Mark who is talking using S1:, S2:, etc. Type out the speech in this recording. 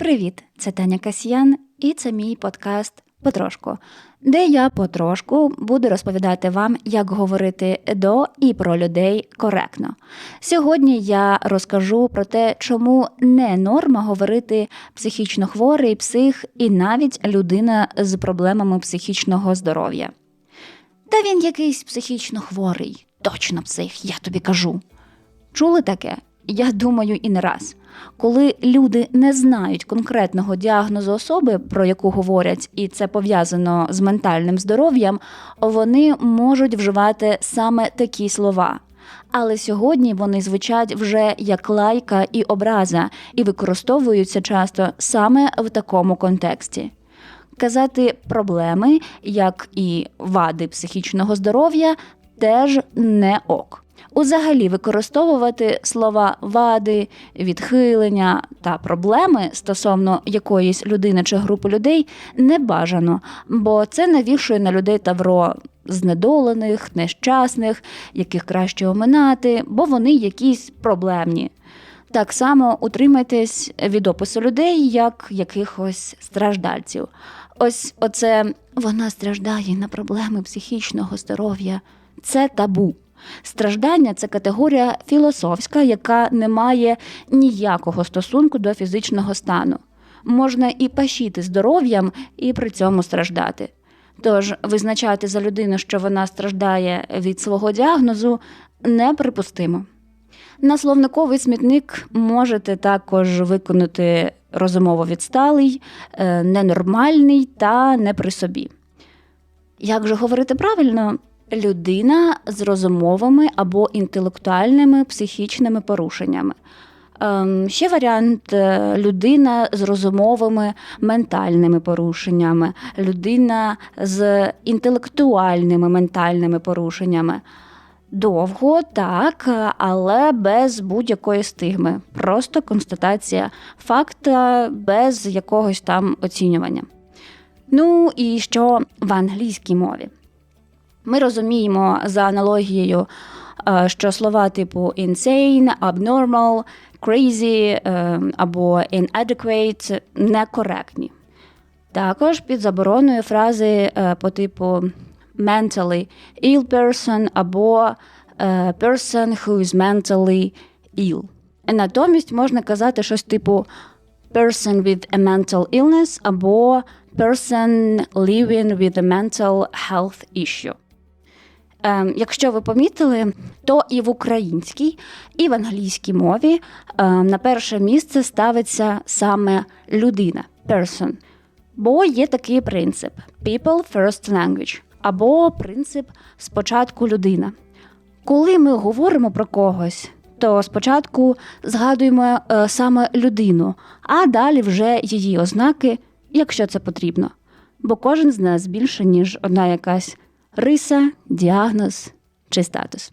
S1: Привіт, це Таня Касьян, і це мій подкаст Потрошку, де я потрошку буду розповідати вам, як говорити до і про людей коректно. Сьогодні я розкажу про те, чому не норма говорити психічно хворий, псих і навіть людина з проблемами психічного здоров'я. Та він якийсь психічно хворий, точно псих, я тобі кажу. Чули таке? Я думаю, і не раз. Коли люди не знають конкретного діагнозу особи, про яку говорять, і це пов'язано з ментальним здоров'ям, вони можуть вживати саме такі слова. Але сьогодні вони звучать вже як лайка і образа, і використовуються часто саме в такому контексті. Казати проблеми, як і вади психічного здоров'я, теж не ок. Узагалі використовувати слова вади, відхилення та проблеми стосовно якоїсь людини чи групи людей не бажано, бо це навішує на людей тавро знедолених, нещасних, яких краще оминати, бо вони якісь проблемні. Так само утримайтесь від опису людей як якихось страждальців. Ось оце вона страждає на проблеми психічного здоров'я. Це табу. Страждання це категорія філософська, яка не має ніякого стосунку до фізичного стану. Можна і пашіти здоров'ям, і при цьому страждати. Тож визначати за людину, що вона страждає від свого діагнозу, неприпустимо. На словниковий смітник можете також виконати розумово відсталий, е, ненормальний та не при собі. Як же говорити правильно? Людина з розумовими або інтелектуальними психічними порушеннями. Ем, ще варіант е, людина з розумовими ментальними порушеннями, людина з інтелектуальними ментальними порушеннями. Довго так, але без будь-якої стигми. Просто констатація факта без якогось там оцінювання. Ну і що в англійській мові? Ми розуміємо за аналогією, е, що слова типу insane, abnormal, crazy е, або inadequate некоректні. Також під забороною фрази е, по типу mentally ill person або person who is mentally ill. Натомість можна казати щось типу person with a mental illness або person living with a mental health issue. Ем, якщо ви помітили, то і в українській, і в англійській мові ем, на перше місце ставиться саме людина person. Бо є такий принцип people first language, або принцип спочатку людина. Коли ми говоримо про когось, то спочатку згадуємо е, саме людину, а далі вже її ознаки, якщо це потрібно. Бо кожен з нас більше, ніж одна якась риса, діагноз чи статус.